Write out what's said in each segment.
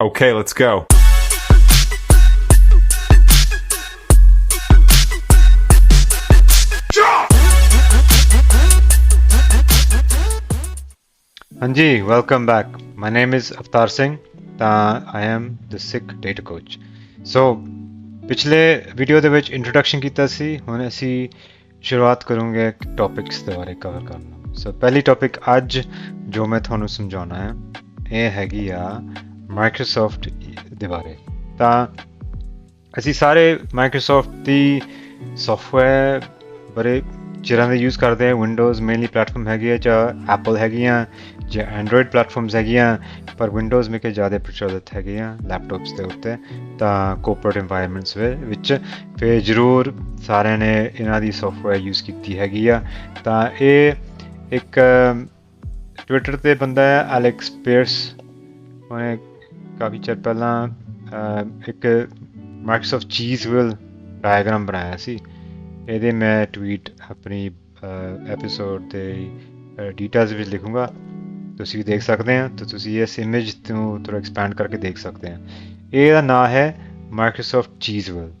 Okay, let's go. ਹਾਂਜੀ welcome back my name is Avtar Singh ਤਾਂ I am the Sikh data coach so ਪਿਛਲੇ video ਦੇ ਵਿੱਚ introduction ਕੀਤਾ ਸੀ ਹੁਣ ਅਸੀਂ ਸ਼ੁਰੂਆਤ ਕਰੂੰਗੇ ਟੌਪਿਕਸ ਦੇ ਬਾਰੇ ਕਵਰ ਕਰਨਾ ਸੋ ਪਹਿਲੀ ਟੌਪਿਕ ਅੱਜ ਜੋ ਮੈਂ ਤੁਹਾਨੂੰ ਸਮਝਾਉਣਾ ਹੈ ਇਹ ਹੈਗੀ ਆ ਮਾਈਕਰੋਸਾਫਟ ਦੇ ਬਾਰੇ। ਤਾਂ ਅਸੀਂ ਸਾਰੇ ਮਾਈਕਰੋਸਾਫਟ ਦੀ ਸੌਫਟਵੇਅਰ ਬੜੇ ਚਿਰਾਂ ਦੇ ਯੂਜ਼ ਕਰਦੇ ਆ। ਵਿੰਡੋਜ਼ ਮੇਨਲੀ ਪਲੇਟਫਾਰਮ ਹੈਗੀ ਆ, ਜਾਂ ਐਪਲ ਹੈਗੀ ਆ ਜਾਂ ਐਂਡਰੋਇਡ ਪਲੇਟਫਾਰਮਸ ਹੈਗੀਆਂ, ਪਰ ਵਿੰਡੋਜ਼ ਮੇਕੇ ਜ਼ਿਆਦਾ ਪ੍ਰਚਲਿਤ ਹੈਗੀਆਂ ਲੈਪਟਾਪਸ ਦੇ ਉੱਤੇ, ਤਾਂ ਕੋਰਪੋਰੇਟ এনवायरमेंट्स ਵਿੱਚ। ਫਿਰ ਜ਼ਰੂਰ ਸਾਰਿਆਂ ਨੇ ਇਹਨਾਂ ਦੀ ਸੌਫਟਵੇਅਰ ਯੂਜ਼ ਕੀਤੀ ਹੈਗੀ ਆ। ਤਾਂ ਇਹ ਇੱਕ ਟਵਿੱਟਰ ਤੇ ਬੰਦਾ ਹੈ ਐਲੈਕਸ ਪੀਅਰਸ ਉਹਨੇ ਕਾਫੀ ਚਿਰ ਪਹਿਲਾਂ ਇੱਕ ਮਾਈਕਰੋਸਾਫਟ ਚੀਜ਼ ਵਿਲ ਡਾਇਗਰਾਮ ਬਣਾਇਆ ਸੀ। ਇਹਦੇ ਮੈਂ ਟਵੀਟ ਆਪਣੀ ਐਪੀਸੋਡ ਦੇ ਡੀਟੇਲਸ ਵਿੱਚ ਲਿਖੂੰਗਾ। ਤੁਸੀਂ ਦੇਖ ਸਕਦੇ ਆ ਤਾਂ ਤੁਸੀਂ ਇਸ ਇਮੇਜ ਨੂੰ ਥੋੜਾ ਐਕਸਪੈਂਡ ਕਰਕੇ ਦੇਖ ਸਕਦੇ ਆ ਇਹਦਾ ਨਾਮ ਹੈ ਮਾਈਕਰੋਸਾਫਟ ਚੀਜ਼ਵੈਲ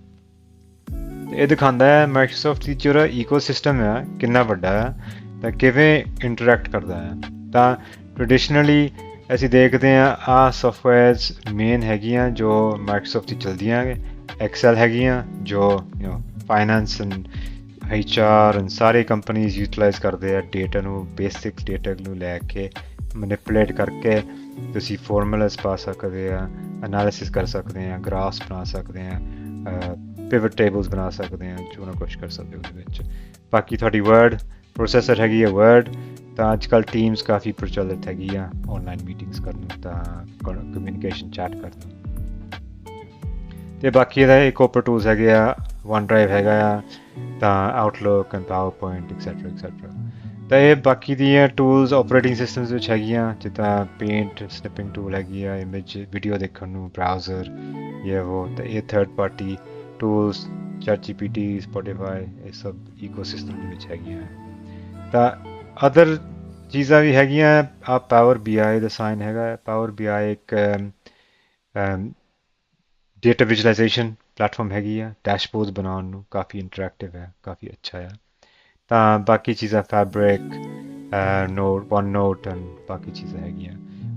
ਇਹ ਦਿਖਾਉਂਦਾ ਹੈ ਮਾਈਕਰੋਸਾਫਟ ਦੀ ਜਿਹੜਾ ਈਕੋਸਿਸਟਮ ਹੈ ਕਿੰਨਾ ਵੱਡਾ ਹੈ ਤਾਂ ਕਿਵੇਂ ਇੰਟਰੈਕਟ ਕਰਦਾ ਹੈ ਤਾਂ ਟ੍ਰੈਡੀਸ਼ਨਲੀ ਅਸੀਂ ਦੇਖਦੇ ਹਾਂ ਆ ਸੌਫਟਵੇਅਰਸ ਮੇਨ ਹੈਗੀਆਂ ਜੋ ਮਾਈਕਰੋਸਾਫਟ ਦੀ ਚਲਦੀਆਂ ਹੈ ਐਕਸਲ ਹੈਗੀਆਂ ਜੋ you know finance and HR and ਸਾਰੇ ਕੰਪਨੀਆਂ ਯੂਟਿਲਾਈਜ਼ ਕਰਦੇ ਆ ਡਾਟਾ ਨੂੰ ਬੇਸਿਕ ਡਾਟਾ ਨੂੰ ਲੈ ਕੇ ਮੈਨੀਪੂਲੇਟ ਕਰਕੇ ਤੁਸੀਂ ਫਾਰਮੂਲਾਸ ਪਾ ਸਕਦੇ ਆ ਐਨਾਲਿਸਿਸ ਕਰ ਸਕਦੇ ਆ ਗ੍ਰਾਫਸ ਬਣਾ ਸਕਦੇ ਆ ਪਿਵਟ ਟੇਬਲਸ ਬਣਾ ਸਕਦੇ ਆ, ਜੋ ਨਾ ਕੁਝ ਕਰ ਸਕਦੇ ਹੋ ਉਹਦੇ ਵਿੱਚ। ਬਾਕੀ ਤੁਹਾਡੀ ਵਰਡ ਪ੍ਰੋਸੈਸਰ ਹੈਗੀ ਹੈ ਵਰਡ ਤਾਂ ਅੱਜ ਕੱਲ ਟੀਮਸ ਕਾਫੀ ਪ੍ਰਚਲਿਤ ਹੈਗੀ ਆ ਆਨਲਾਈਨ ਮੀਟਿੰਗਸ ਕਰਨ ਨੂੰ ਤਾਂ ਕਮਿਊਨੀਕੇਸ਼ਨ ਚੈਟ ਕਰਨ ਨੂੰ। ਤੇ ਬਾਕੀ ਇਹਦਾ ਇੱਕ ਕੋਪਰ ਟੂਲਸ ਹੈਗੇ ਆ ਵਨ ਡਰਾਈਵ ਹੈਗਾ ਆ, ਤਾਂ Outlook and PowerPoint et cetera et cetera ਤਾਂ ਇਹ ਬਾਕੀ ਦੀਆਂ ਟੂਲਸ ਆਪਰੇਟਿੰਗ ਸਿਸਟਮਸ ਵਿੱਚ ਹੈਗੀਆਂ, ਜਿੱਦਾਂ ਪੇਂਟ ਸਨਿਪਿੰਗ ਟੂਲ ਹੈਗੀ ਆ ਇਮੇਜ ਵੀਡੀਓ ਦੇਖਣ ਨੂੰ ਬ੍ਰਾਊਜ਼ਰ ਇਹ ਉਹ, ਤਾਂ ਇਹ third party tools ChatGPT, Spotify, ਇਹ ਸਭ ਈਕੋਸਿਸਟਮ ਦੇ ਵਿੱਚ ਹੈਗੀਆਂ। ਤਾਂ ਅਦਰ ਚੀਜ਼ਾਂ ਵੀ ਹੈਗੀਆਂ, ਆ ਪਾਵਰ BI ਦਾ ਸਾਈਨ ਹੈਗਾ ਪਾਵਰ BI ਇੱਕ ਡੇਟਾ ਵਿਜ਼ੂਅਲਾਈਜ਼ੇਸ਼ਨ ਪਲੇਟਫਾਰਮ ਹੈਗੀ ਆ ਡੈਸ਼ਬੋਰਡਸ ਬਣਾਉਣ ਨੂੰ ਕਾਫੀ ਇੰਟਰੈਕਟਿਵ ਹੈ, ਕਾਫੀ ਅੱਛਾ ਆ। ਤਾਂ ਬਾਕੀ ਚੀਜ਼ਾਂ fabric note one note and ਬਾਕੀ ਚੀਜ਼ਾਂ ਹੈਗੀਆਂ।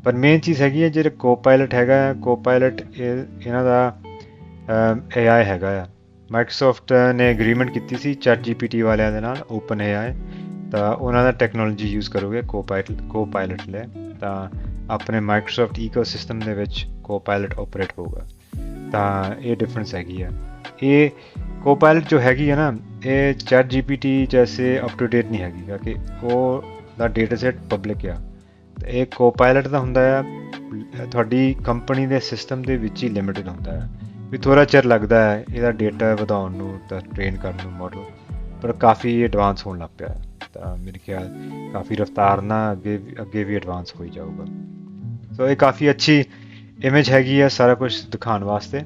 ਪਰ ਮੇਨ ਚੀਜ਼ ਹੈਗੀ ਹੈ ਜਿਹੜਾ ਕੋਪਾਇਲਟ ਹੈਗਾ ਕੋਪਾਇਲਟ ਇਹਨਾਂ ਦਾ AI ਹੈਗਾ ਆ। ਮਾਈਕਰੋਸਾਫਟ ਨੇ ਐਗਰੀਮੈਂਟ ਕੀਤੀ ਸੀ, ChatGPT ਵਾਲਿਆਂ ਦੇ ਨਾਲ ਓਪਨ AI ਤਾਂ ਉਹਨਾਂ ਦਾ ਟੈਕਨੋਲੋਜੀ ਯੂਜ਼ ਕਰੋਗੇ ਕੋਪਾਇਲਟ ਕੋਪਾਇਲਟ ਲੈ, ਤਾਂ ਆਪਣੇ ਮਾਈਕਰੋਸਾਫਟ ਈਕੋਸਿਸਟਮ ਦੇ ਵਿੱਚ ਕੋਪਾਇਲਟ ਆਪਰੇਟ ਹੋਊਗਾ। ਤਾਂ ਇਹ ਡਿਫਰੈਂਸ ਹੈਗੀ ਆ। ਇਹ ਕੋਪਾਇਲਟ ਜੋ ਹੈਗੀ ਹੈ ਨਾ, ਇਹ ਚੈਟ ਜੀਪੀਟੀ ਜੈਸੇ ਅਪ ਟੂ ਡੇਟ ਨਹੀਂ ਹੈਗੀ ਕਿ ਉਹ ਦਾ ਡਾਟਾ ਸੈਟ ਪਬਲਿਕ ਆ। ਤੇ ਇਹ ਕੋਪਾਇਲਟ ਦਾ ਹੁੰਦਾ ਆ, ਤੁਹਾਡੀ ਕੰਪਨੀ ਦੇ ਸਿਸਟਮ ਦੇ ਵਿੱਚ ਹੀ ਲਿਮਿਟਡ ਹੁੰਦਾ ਹੈ ਵੀ ਥੋੜਾ ਚਿਰ ਲੱਗਦਾ ਹੈ ਇਹਦਾ ਡਾਟਾ ਵਧਾਉਣ ਨੂੰ, ਤਾਂ ਟ੍ਰੇਨ ਕਰਨ ਨੂੰ ਮਾਡਲ ਪਰ ਕਾਫੀ ਐਡਵਾਂਸ ਹੋਣ ਲੱਗ ਪਿਆ ਤਾਂ ਮੇਰੇ ਖਿਆਲ ਕਾਫੀ ਰਫਤਾਰ ਨਾਲ ਅੱਗੇ ਅੱਗੇ ਵੀ ਐਡਵਾਂਸ ਹੋਈ ਜਾਊਗਾ। ਸੋ ਇਹ ਕਾਫੀ ਅੱਛੀ ਇਮੇਜ ਹੈਗੀ ਹੈ ਸਾਰਾ ਕੁਝ ਦਿਖਾਉਣ ਵਾਸਤੇ।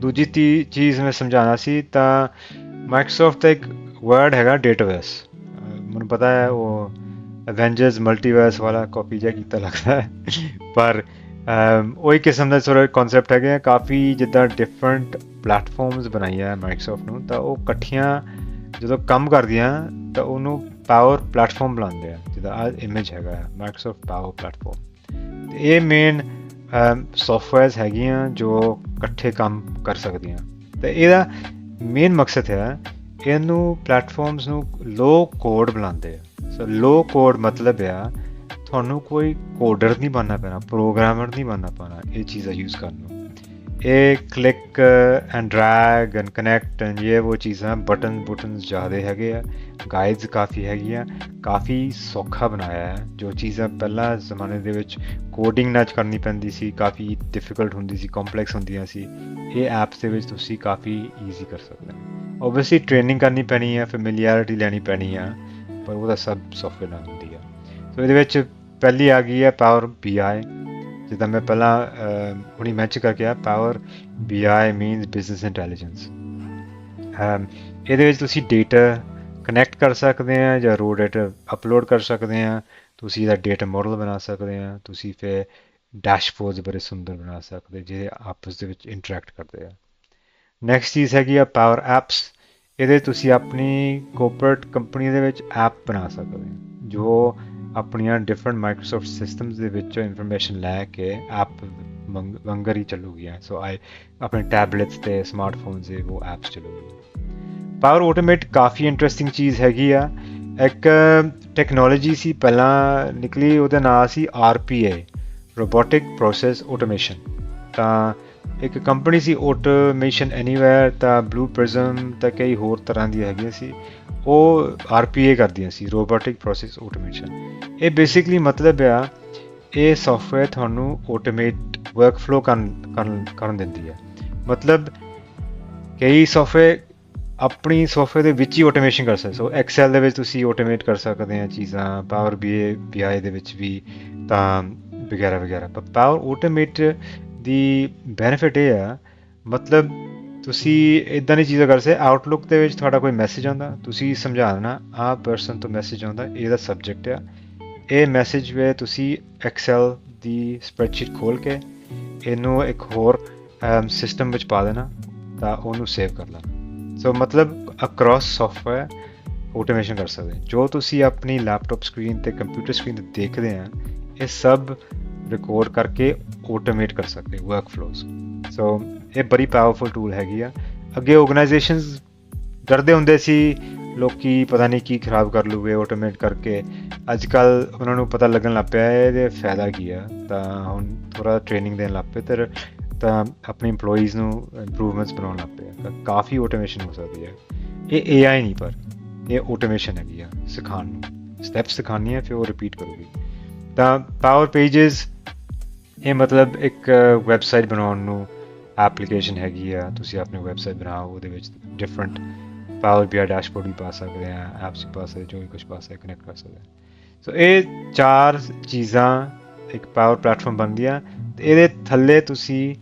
ਦੂਜੀ ਤੀ ਚੀਜ਼ ਮੈਂ ਸਮਝਾਉਣਾ ਸੀ ਤਾਂ ਮਾਈਕਰੋਸਾਫਟ ਦਾ ਇੱਕ ਵਰਡ ਹੈਗਾ ਡੇਟਾਬੇਸ ਮੈਨੂੰ ਪਤਾ ਹੈ ਉਹ ਐਵੈਂਜਰਸ ਮਲਟੀਵਰਸ ਵਾਲਾ ਕਾਪੀ ਜਿਹਾ ਕੀਤਾ ਲੱਗਦਾ ਹੈ। ਪਰ ਉਹੀ ਕਿਸਮ ਦਾ ਥੋੜਾ ਕਨਸੈਪਟ ਹੈਗਾ ਕਾਫੀ ਜਿੱਦਾਂ ਡਿਫਰੈਂਟ ਪਲੇਟਫਾਰਮਸ ਬਣਾਈਆਂ ਮਾਈਕਰੋਸਾਫਟ ਨੂੰ, ਤਾਂ ਉਹ ਇਕੱਠੀਆਂ ਜਦੋਂ ਕੰਮ ਕਰਦੀਆਂ ਤਾਂ ਉਹਨੂੰ ਪਾਵਰ ਪਲੇਟਫਾਰਮ ਬੁਲਾਉਂਦੇ ਆ, ਜਿਹਦਾ ਆ ਇਮੇਜ ਹੈਗਾ ਮਾਈਕਰੋਸਾਫਟ ਪਾਵਰ ਪਲੇਟਫਾਰਮ ਇਹ ਮੇਨ ਸੌਫਟਵੇਅਰਸ ਹੈਗੀਆਂ ਜੋ ਇਕੱਠੇ ਕੰਮ ਕਰ ਸਕਦੀਆਂ। ਤੇ ਇਹਦਾ ਮੇਨ ਮਕਸਦ ਹੈ, ਇਹਨੂੰ ਪਲੇਟਫਾਰਮਸ ਨੂੰ ਲੋ ਕੋਡ ਬਣਾਉਂਦੇ ਆ। ਸੋ ਲੋ ਕੋਡ ਮਤਲਬ ਆ, ਤੁਹਾਨੂੰ ਕੋਈ ਕੋਡਰ ਨਹੀਂ ਬਣਨਾ ਪੈਣਾ ਪ੍ਰੋਗਰਾਮਰ ਨਹੀਂ ਬਣਨਾ ਪੈਣਾ, ਇਹ ਚੀਜ਼ਾਂ ਯੂਜ਼ ਕਰਨ ਨੂੰ ਇਹ click and drag and connect and ਇਹ ਉਹ ਚੀਜ਼ਾਂ ਬਟਨ ਬਟਨਸ ਜ਼ਿਆਦਾ ਹੈਗੇ ਆ ਗਾਈਡਸ ਕਾਫੀ ਹੈਗੀਆਂ ਕਾਫੀ ਸੌਖਾ ਬਣਾਇਆ ਹੈ, ਜੋ ਚੀਜ਼ਾਂ ਪਹਿਲਾਂ ਜ਼ਮਾਨੇ ਦੇ ਵਿੱਚ ਕੋਡਿੰਗ ਨਾਲ ਕਰਨੀ ਪੈਂਦੀ ਸੀ, ਕਾਫੀ ਡਿਫਿਕਲਟ ਹੁੰਦੀ ਸੀ ਕੰਪਲੈਕਸ ਹੁੰਦੀਆਂ ਸੀ, ਇਹ ਐਪਸ ਦੇ ਵਿੱਚ ਤੁਸੀਂ ਕਾਫੀ ਈਜ਼ੀ ਕਰ ਸਕਦੇ ਹੋ। ਓਬਵੀਅਸਲੀ ਟ੍ਰੇਨਿੰਗ ਕਰਨੀ ਪੈਣੀ ਹੈ ਫੈਮਿਲੀਅਰਿਟੀ ਲੈਣੀ ਪੈਣੀ ਆ, ਪਰ ਉਹਦਾ ਸਭ ਸੌਫਟਵੇਅਰ ਨਾਲ ਹੁੰਦੀ ਆ। ਸੋ ਇਹਦੇ ਵਿੱਚ ਪਹਿਲੀ ਆ ਗਈ ਹੈ ਪਾਵਰ BI ਜਿੱਦਾਂ ਮੈਂ ਪਹਿਲਾਂ ਹੁਣੀ ਮੈਂਸ਼ਨ ਕਰਕੇ ਆ power BI means business intelligence ਇਹਦੇ ਵਿੱਚ ਤੁਸੀਂ ਡੇਟਾ ਕਨੈਕਟ ਕਰ ਸਕਦੇ ਆ ਜਾਂ ਰੋ ਡਾਟਾ ਅਪਲੋਡ ਕਰ ਸਕਦੇ ਆ, ਤੁਸੀਂ ਇਹਦਾ ਡੇਟਾ ਮਾਡਲ ਬਣਾ ਸਕਦੇ ਆ, ਤੁਸੀਂ ਫਿਰ ਡੈਸ਼ਬੋਰਡਸ ਬੜੇ ਸੁੰਦਰ ਬਣਾ ਸਕਦੇ, ਜਿਹੜੇ ਆਪਸ ਦੇ ਵਿੱਚ ਇੰਟਰੈਕਟ ਕਰਦੇ ਆ। ਨੈਕਸਟ ਚੀਜ਼ ਹੈਗੀ ਆ ਪਾਵਰ ਐਪਸ ਇਹਦੇ ਤੁਸੀਂ ਆਪਣੀ ਕੋਰਪੋਰੇਟ ਕੰਪਨੀ ਦੇ ਵਿੱਚ ਐਪ ਬਣਾ ਸਕਦੇ ਹੋ ਜੋ ਆਪਣੀਆਂ ਡਿਫਰੈਂਟ ਮਾਈਕਰੋਸਾਫਟ ਸਿਸਟਮਸ ਦੇ ਵਿੱਚੋਂ ਇਨਫੋਰਮੇਸ਼ਨ ਲੈ ਕੇ ਐਪ ਵੰਗਰ ਹੀ ਚੱਲੂਗੀਆਂ। ਸੋ ਆਈ ਆਪਣੇ ਟੈਬਲੇਟਸ ਤੇ ਸਮਾਰਟਫੋਨਸ ਤੇ ਉਹ ਐਪਸ ਚੱਲੂਗੀਆਂ। ਪਾਵਰ ਆਟੋਮੇਟ ਕਾਫੀ ਇੰਟਰਸਟਿੰਗ ਚੀਜ਼ ਹੈਗੀ ਆ। ਇੱਕ ਟੈਕਨੋਲੋਜੀ ਸੀ, ਪਹਿਲਾਂ ਨਿਕਲੀ, ਉਹਦਾ ਨਾਮ ਸੀ RPA ਰੋਬੋਟਿਕ ਪ੍ਰੋਸੈਸ ਆਟੋਮੇਸ਼ਨ ਤਾਂ ਇੱਕ ਕੰਪਨੀ ਸੀ ਆਟੋਮੇਸ਼ਨ ਐਨੀਵੇਅਰ ਤਾਂ ਬਲੂ ਪ੍ਰਿਜ਼ਮ ਤਾਂ ਕਈ ਹੋਰ ਤਰ੍ਹਾਂ ਦੀ ਹੈਗੀਆਂ ਸੀ। ਉਹ RPA ਕਰਦੀਆਂ ਸੀ ਰੋਬੋਟਿਕ ਪ੍ਰੋਸੈਸ ਆਟੋਮੇਸ਼ਨ ਇਹ ਬੇਸਿਕਲੀ ਮਤਲਬ ਆ, ਇਹ ਸੌਫਟਵੇਅਰ ਤੁਹਾਨੂੰ ਆਟੋਮੇਟ ਵਰਕਫਲੋ ਕਰਨ ਕਰਨ ਦਿੰਦੀ ਹੈ ਮਤਲਬ ਕਈ ਸੌਫਟਵੇਅਰ ਆਪਣੀ ਸੌਫਟਵੇਅਰ ਦੇ ਵਿੱਚ ਹੀ ਆਟੋਮੇਸ਼ਨ ਕਰ ਸਕਦੇ। ਸੋ ਐਕਸਲ ਦੇ ਵਿੱਚ ਤੁਸੀਂ ਆਟੋਮੇਟ ਕਰ ਸਕਦੇ ਆ ਚੀਜ਼ਾਂ ਪਾਵਰ ਬੀਏ ਬੀਆਈ ਦੇ ਵਿੱਚ ਵੀ, ਤਾਂ ਵਗੈਰਾ ਵਗੈਰਾ। ਪਰ ਪਾਵਰ ਆਟੋਮੇਟ ਦੀ ਬੈਨੀਫਿਟ ਇਹ ਆ, ਮਤਲਬ ਤੁਸੀਂ ਇਦਾਂ ਦੀ ਚੀਜ਼ਾਂ ਕਰ ਸਕਦੇ ਆਊਟਲੁੱਕ ਦੇ ਵਿੱਚ ਤੁਹਾਡਾ ਕੋਈ ਮੈਸੇਜ ਆਉਂਦਾ, ਤੁਸੀਂ ਸਮਝਾਉਣਾ, ਆ ਪਰਸਨ ਤੋਂ ਮੈਸੇਜ ਆਉਂਦਾ ਇਹਦਾ ਸਬਜੈਕਟ ਆ। ਇਹ ਮੈਸੇਜ ਵੇ ਤੁਸੀਂ ਐਕਸਲ ਦੀ ਸਪਰੈਡਸ਼ੀਟ ਖੋਲ ਕੇ ਇਹਨੂੰ ਇੱਕ ਹੋਰ ਸਿਸਟਮ ਵਿੱਚ ਪਾ ਦੇਣਾ, ਤਾਂ ਉਹਨੂੰ ਸੇਵ ਕਰ ਲੈਣਾ। ਸੋ ਮਤਲਬ ਅਕ੍ਰੋਸ ਸੌਫਟਵੇਅਰ ਆਟੋਮੇਸ਼ਨ ਕਰ ਸਕਦੇ ਜੋ ਤੁਸੀਂ ਆਪਣੀ ਲੈਪਟਾਪ ਸਕਰੀਨ ਤੇ ਕੰਪਿਊਟਰ ਸਕਰੀਨ ਤੇ ਦੇਖਦੇ ਆ, ਇਹ ਸਭ ਰਿਕਾਰਡ ਕਰਕੇ ਆਟੋਮੇਟ ਕਰ ਸਕਦੇ ਵਰਕਫਲੋਸ ਸੋ ਇਹ ਬੜੀ ਪਾਵਰਫੁਲ ਟੂਲ ਹੈਗੀ ਆ। ਅੱਗੇ ਆਰਗੇਨਾਈਜੇਸ਼ਨਸ ਡਰਦੇ ਹੁੰਦੇ ਸੀ, ਲੋਕੀ ਪਤਾ ਨਹੀਂ ਕੀ ਖਰਾਬ ਕਰ ਲੂਗੇ ਆਟੋਮੇਟ ਕਰਕੇ। ਅੱਜ ਕੱਲ ਉਹਨਾਂ ਨੂੰ ਪਤਾ ਲੱਗਣ ਲੱਗ ਪਿਆ, ਇਹਦੇ ਫਾਇਦਾ ਕੀ ਆ? ਤਾਂ ਹੁਣ ਥੋੜਾ ਟ੍ਰੇਨਿੰਗ ਦੇਣ ਲੱਗ ਪਏ, ਤੇ ਤਾਂ ਆਪਣੇ EMPLOYEES ਨੂੰ ਇੰਪਰੂਵਮੈਂਟਸ ਬਣਾਉਣ ਲੱਗ ਪਏ ਤਾਂ ਕਾਫੀ ਆਟੋਮੇਸ਼ਨ ਹੋ ਸਕਦੀ ਹੈ ਇਹ AI ਨਹੀਂ, ਪਰ ਇਹ ਆਟੋਮੇਸ਼ਨ ਹੈਗੀ ਆ, ਸਿਖਾਉਣ ਨੂੰ। ਸਟੈਪਸ ਸਿਖਾਉਣੀ ਹੈ ਫਿਰ ਉਹ ਰਿਪੀਟ ਕਰੂਗੀ। ਤਾਂ ਪਾਵਰ ਪੇजेस ਇਹ ਮਤਲਬ ਇੱਕ ਵੈਬਸਾਈਟ ਬਣਾਉਣ ਨੂੰ ਐਪਲੀਕੇਸ਼ਨ ਹੈਗੀ ਆ, ਤੁਸੀਂ ਆਪਣੀ ਵੈਬਸਾਈਟ ਬਣਾਓ, ਉਹਦੇ ਵਿੱਚ ਡਿਫਰੈਂਟ ਪਾਵਰ ਬੀਆਈ ਡੈਸ਼ਬੋਰਡ ਵੀ ਪਾ ਸਕਦੇ ਆ ਐਪਸ ਵੀ ਪਾ ਸਕਦੇ, ਜੋ ਵੀ ਕੁਝ ਪਾ ਸਕਦੇ ਕਨੈਕਟ ਕਰ ਸਕਦੇ ਸੋ ਇਹ ਚਾਰ ਚੀਜ਼ਾਂ ਇੱਕ ਪਾਵਰ ਪਲੇਟਫਾਰਮ ਬਣਦੀਆਂ ਆ, ਤੇ ਇਹਦੇ ਥੱਲੇ ਤੁਸੀਂ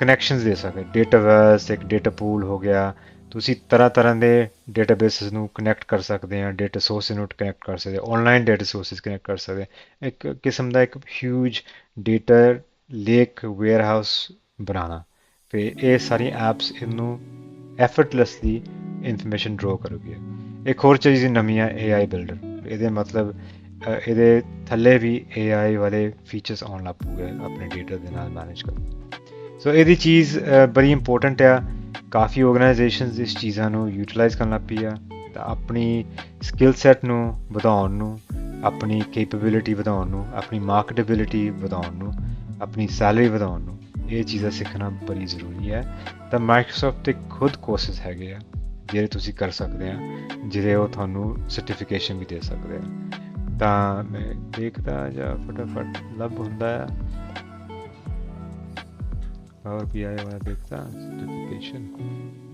ਕਨੈਕਸ਼ਨਸ ਦੇ ਸਕਦੇ ਡੇਟਾਬੇਸ ਇੱਕ ਡੇਟਾ ਪੂਲ ਹੋ ਗਿਆ, ਤੁਸੀਂ ਤਰ੍ਹਾਂ ਤਰ੍ਹਾਂ ਦੇ ਡੇਟਾਬੇਸਿਸ ਨੂੰ ਕਨੈਕਟ ਕਰ ਸਕਦੇ ਆ ਡੇਟਾ ਸੋਰਸਿਸ ਨੂੰ ਕਨੈਕਟ ਕਰ ਸਕਦੇ ਆਨਲਾਈਨ ਡੇਟਾ ਸੋਰਸਿਸ ਕਨੈਕਟ ਕਰ ਸਕਦੇ ਇੱਕ ਕਿਸਮ ਦਾ ਇੱਕ ਹਿਊਜ ਡੇਟਾ ਲੇਕ ਵੇਅਰਹਾਊਸ ਬਣਾਉਣਾ। ਫਿਰ ਇਹ ਸਾਰੀਆਂ ਐਪਸ ਇਹਨੂੰ ਐਫਰਟਲੈਸਲੀ ਇਨਫੋਰਮੇਸ਼ਨ ਡਰਾ ਕਰੂਗੀ। ਇੱਕ ਹੋਰ ਚੀਜ਼ ਨਵੀਂ ਹੈ AI ਬਿਲਡਰ ਇਹਦੇ ਮਤਲਬ ਇਹਦੇ ਥੱਲੇ ਵੀ AI ਵਾਲੇ ਫੀਚਰਸ ਆਉਣ ਲੱਗ ਪੂਗੇ ਆਪਣੇ ਡਾਟਾ ਦੇ ਨਾਲ ਮੈਨੇਜ ਕਰਨ। ਸੋ ਇਹਦੀ ਚੀਜ਼ ਬੜੀ ਇੰਪੋਰਟੈਂਟ ਆ। ਕਾਫੀ ਆਰਗੇਨਾਈਜੇਸ਼ਨਸ ਇਸ ਚੀਜ਼ਾਂ ਨੂੰ ਯੂਟਿਲਾਈਜ਼ ਕਰਨ ਲੱਗ ਪਈ ਆ। ਤਾਂ ਆਪਣੀ ਸਕਿੱਲ ਸੈਟ ਨੂੰ ਵਧਾਉਣ ਨੂੰ, ਆਪਣੀ ਕੈਪੇਬਿਲਿਟੀ ਵਧਾਉਣ ਨੂੰ, ਆਪਣੀ ਮਾਰਕਟੇਬਿਲਿਟੀ ਵਧਾਉਣ ਨੂੰ ਆਪਣੀ ਸੈਲਰੀ ਵਧਾਉਣ ਨੂੰ, ਇਹ ਚੀਜ਼ਾਂ ਸਿੱਖਣਾ ਬੜੀ ਜ਼ਰੂਰੀ ਹੈ। ਤਾਂ ਮਾਈਕਰੋਸਾਫਟ ਤੇ ਖੁਦ ਕੋਰਸਸ ਹੈਗੇ ਆ, ਜਿਹੜੇ ਤੁਸੀਂ ਕਰ ਸਕਦੇ ਆ ਜਿਹਦੇ ਉਹ ਤੁਹਾਨੂੰ ਸਰਟੀਫਿਕੇਸ਼ਨ ਵੀ ਦੇ ਸਕਦੇ ਆ। ਤਾਂ ਮੈਂ ਦੇਖਦਾ ਜਾਂ ਫਟਾਫਟ ਲੱਭ ਹੁੰਦਾ ਹੈ ਪਾਵਰ ਬੀਆਈ ਵਾਲਾ ਦੇਖਦਾ ਸਰਟੀਫਿਕੇਸ਼ਨ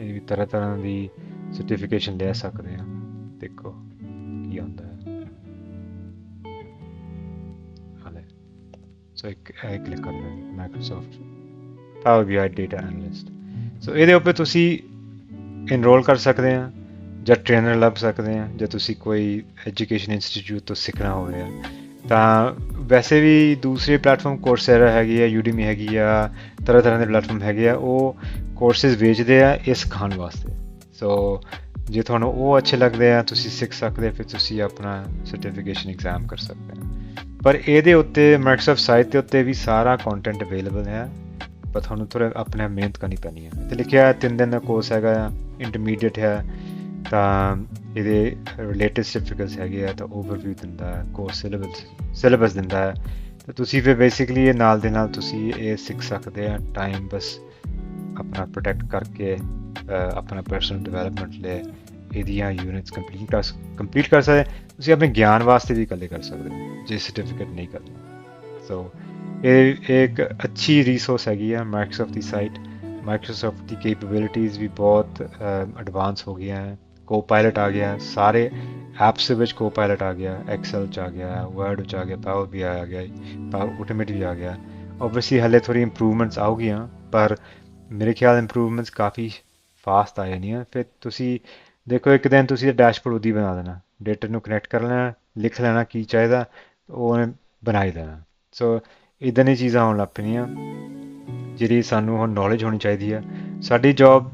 ਇਹ ਵੀ ਤਰ੍ਹਾਂ ਤਰ੍ਹਾਂ ਦੀ ਸਰਟੀਫਿਕੇਸ਼ਨ ਲੈ ਸਕਦੇ ਆ। ਦੇਖੋ। ਸੋ ਇੱਕ ਇਹ ਕਲਿੱਕ ਕਰਨਾ Microsoft Power BI data analyst so ਇਹਦੇ ਉੱਪਰ ਤੁਸੀਂ ਇਨਰੋਲ ਕਰ ਸਕਦੇ ਆ ਜਾਂ ਟ੍ਰੇਨਰ ਲੱਭ ਸਕਦੇ ਆ ਜੇ ਤੁਸੀਂ ਕੋਈ ਐਜੂਕੇਸ਼ਨ ਇੰਸਟੀਚਿਊਟ ਤੋਂ ਸਿੱਖਣਾ ਹੋਵੇ ਤਾਂ ਵੈਸੇ ਵੀ ਦੂਸਰੇ ਪਲੇਟਫਾਰਮ ਕੋਰਸੇਰਾ ਹੈਗੀ ਆ ਯੂਡੀਮੀ ਹੈਗੀ ਆ ਤਰ੍ਹਾਂ ਤਰ੍ਹਾਂ ਦੇ ਪਲੇਟਫਾਰਮ ਹੈਗੇ ਆ ਉਹ ਕੋਰਸਸ ਵੇਚਦੇ ਆ ਇਹ ਸਿਖਾਉਣ ਵਾਸਤੇ ਸੋ ਜੇ ਤੁਹਾਨੂੰ ਉਹ ਅੱਛੇ ਲੱਗਦੇ ਆ ਤੁਸੀਂ ਸਿੱਖ ਸਕਦੇ ਫਿਰ ਤੁਸੀਂ ਆਪਣਾ ਸਰਟੀਫਿਕੇਸ਼ਨ ਐਗਜ਼ਾਮ ਕਰ ਸਕਦੇ ਆ ਪਰ ਇਹਦੇ ਉੱਤੇ ਮਾਈਕਰੋਸਾਫਟ ਸਾਈਟ ਦੇ ਉੱਤੇ ਵੀ ਸਾਰਾ ਕੰਟੈਂਟ ਅਵੇਲੇਬਲ ਹੈ, ਪਰ ਤੁਹਾਨੂੰ ਥੋੜਾ ਆਪਣੇ ਮਿਹਨਤ ਕਰਨੀ ਪੈਣੀ ਹੈ। ਤੇ ਲਿਖਿਆ ਤਿੰਨ ਦਿਨ ਦਾ ਕੋਰਸ ਹੈਗਾ ਇੰਟਰਮੀਡੀਏਟ ਹੈ, ਤਾਂ ਇਹਦੇ ਰਿਲੇਟਡ ਸਰਟੀਫਿਕੇਟਸ ਹੈਗੇ ਆ, ਤਾਂ ਓਵਰਵਿਊ ਦਿੰਦਾ ਹੈ ਕੋਰਸ ਸਿਲੇਬਸ ਸਿਲੇਬਸ ਦਿੰਦਾ ਹੈ। ਤਾਂ ਤੁਸੀਂ ਫਿਰ ਬੇਸਿਕਲੀ ਇਹ ਨਾਲ ਦੇ ਨਾਲ ਤੁਸੀਂ ਇਹ ਸਿੱਖ ਸਕਦੇ ਆ ਟਾਈਮ ਬਸ ਆਪਣਾ ਪ੍ਰੋਟੈਕਟ ਕਰਕੇ ਆਪਣਾ ਪਰਸਨਲ ਡਿਵੈਲਪਮੈਂਟ ਲਈ। ਇਹਦੀਆਂ ਯੂਨਿਟਸ ਕੰਪਲੀਟ ਕਰ ਕੰਪਲੀਟ ਕਰ ਸਕਦੇ ਤੁਸੀਂ ਆਪਣੇ ਗਿਆਨ ਵਾਸਤੇ ਵੀ ਇਕੱਲੇ ਕਰ ਸਕਦੇ ਜੇ ਸਰਟੀਫਿਕੇਟ ਨਹੀਂ ਕਰਦੇ। ਸੋ ਇਹ ਇੱਕ ਅੱਛੀ ਰਿਸੋਰਸ ਹੈਗੀ ਆ ਮਾਈਕਰੋਸਾਫਟ ਦੀ ਸਾਈਟ ਮਾਈਕਰੋਸਾਫਟ ਦੀ ਕੈਪੇਬਿਲਿਟੀਆਂ ਵੀ ਬਹੁਤ ਐਡਵਾਂਸ ਹੋ ਗਈਆਂ ਹੈ। ਕੋਪਾਇਲਟ ਆ ਗਿਆ, ਸਾਰੇ ਐਪਸ ਦੇ ਵਿੱਚ ਕੋਪਾਇਲਟ ਆ ਗਿਆ ਐਕਸਲ ਚ ਆ ਗਿਆ ਵਰਡ ਚ ਆ ਗਿਆ ਪਾਵਰ ਵੀ ਆ ਗਿਆ ਪਾਵਰ ਆਟੋਮੇਟ ਵੀ ਆ ਗਿਆ। ਆਬਵੀਅਸਲੀ ਹਲੇ ਥੋੜੀ ਇੰਪਰੂਵਮੈਂਟਸ ਆਉਗੀਆਂ, ਪਰ ਮੇਰੇ ਖਿਆਲ ਇੰਪਰੂਵਮੈਂਟਸ ਕਾਫੀ ਫਾਸਟ ਆ ਜਾਣੀਆਂ ਫਿਰ ਤੁਸੀਂ ਦੇਖੋ, ਇੱਕ ਦਿਨ ਤੁਸੀਂ ਡੈਸ਼ਬੋਰਡ ਉਹਦੀ ਬਣਾ ਦੇਣਾ। ਡਾਟਾ ਨੂੰ ਕਨੈਕਟ ਕਰ ਲੈਣਾ, ਲਿਖ ਲੈਣਾ ਕੀ ਚਾਹੀਦਾ ਉਹਨੇ ਬਣਾਈ ਦੇਣਾ। ਸੋ ਇਦਾਂ ਦੀਆਂ ਚੀਜ਼ਾਂ ਆਉਣ ਲੱਗ ਪਈਆਂ, ਜਿਹੜੀ ਸਾਨੂੰ ਹੁਣ ਨੌਲੇਜ ਹੋਣੀ ਚਾਹੀਦੀ ਆ। ਸਾਡੀ ਜੌਬ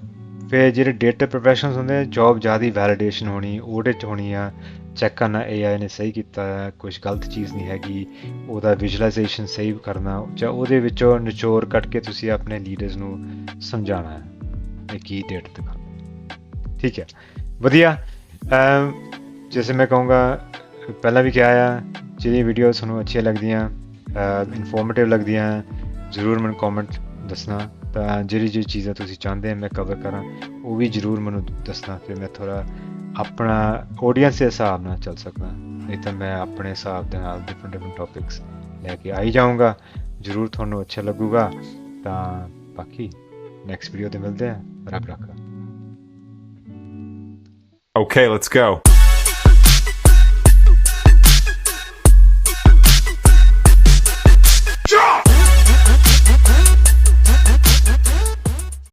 ਫਿਰ ਜਿਹੜੇ ਡੇਟਾ ਪ੍ਰੋਫੈਸ਼ਨਲਸ ਹੁੰਦੇ ਆ ਜੌਬ ਜ਼ਿਆਦਾ ਵੈਲੀਡੇਸ਼ਨ ਹੋਣੀ ਆਡਿਟ ਹੋਣੀ ਆ। ਚੈੱਕ ਕਰਨਾ AI ਨੇ ਸਹੀ ਕੀਤਾ ਹੈ ਕੁਝ ਗਲਤ ਚੀਜ਼ ਨਹੀਂ ਹੈਗੀ, ਉਹਦਾ ਵਿਜ਼ੂਅਲਾਈਜੇਸ਼ਨ ਸਹੀ ਕਰਨਾ, ਜਾਂ ਉਹਦੇ ਵਿੱਚੋਂ ਨਿਚੋੜ ਕੱਢ ਕੇ ਤੁਸੀਂ ਆਪਣੇ ਲੀਡਰਸ ਨੂੰ ਸਮਝਾਉਣਾ ਹੈ ਇਹ ਕੀ ਡੇਟ ਦਿਖਾਉਂਦਾ ਠੀਕ ਹੈ। ਵਧੀਆ। ਅਮ ਮੈਂ ਕਹੂੰਗਾ, ਪਹਿਲਾਂ ਵੀ ਕਿਹਾ ਆ ਜਿਹੜੀ ਵੀਡੀਓ ਤੁਹਾਨੂੰ ਅੱਛੀਆਂ ਲੱਗਦੀਆਂ ਇਨਫੋਰਮੇਟਿਵ ਲੱਗਦੀਆਂ, ਜ਼ਰੂਰ ਮੈਨੂੰ ਕਮੈਂਟ ਦੱਸਣਾ। ਤਾਂ ਜਿਹੜੀ ਜਿਹੜੀ ਚੀਜ਼ਾਂ ਤੁਸੀਂ ਚਾਹੁੰਦੇ ਆ ਮੈਂ ਕਵਰ ਕਰਾਂ, ਉਹ ਵੀ ਜ਼ਰੂਰ ਮੈਨੂੰ ਦੱਸਣਾ ਫਿਰ ਮੈਂ ਥੋੜਾ ਆਪਣਾ ਆਡੀਅנס ਦੇ ਹਿਸਾਬ ਨਾਲ ਚੱਲ ਸਕਦਾ। ਨਹੀਂ ਤਾਂ ਮੈਂ ਆਪਣੇ ਹਿਸਾਬ ਦੇ ਨਾਲ ਡਿਫਰੈਂਟ ਡਿਫਰੈਂਟ ਟੌਪਿਕਸ ਲੈ ਕੇ ਆਈ ਜਾਊਂਗਾ। ਜ਼ਰੂਰ ਤੁਹਾਨੂੰ ਅੱਛਾ ਲੱਗੂਗਾ। ਤਾਂ ਬਾਕੀ ਨੈਕਸਟ ਵੀਡੀਓ ਤੇ ਮਿਲਦੇ ਆ। ਰੱਬ ਰੱਖਾ। Okay, let's go.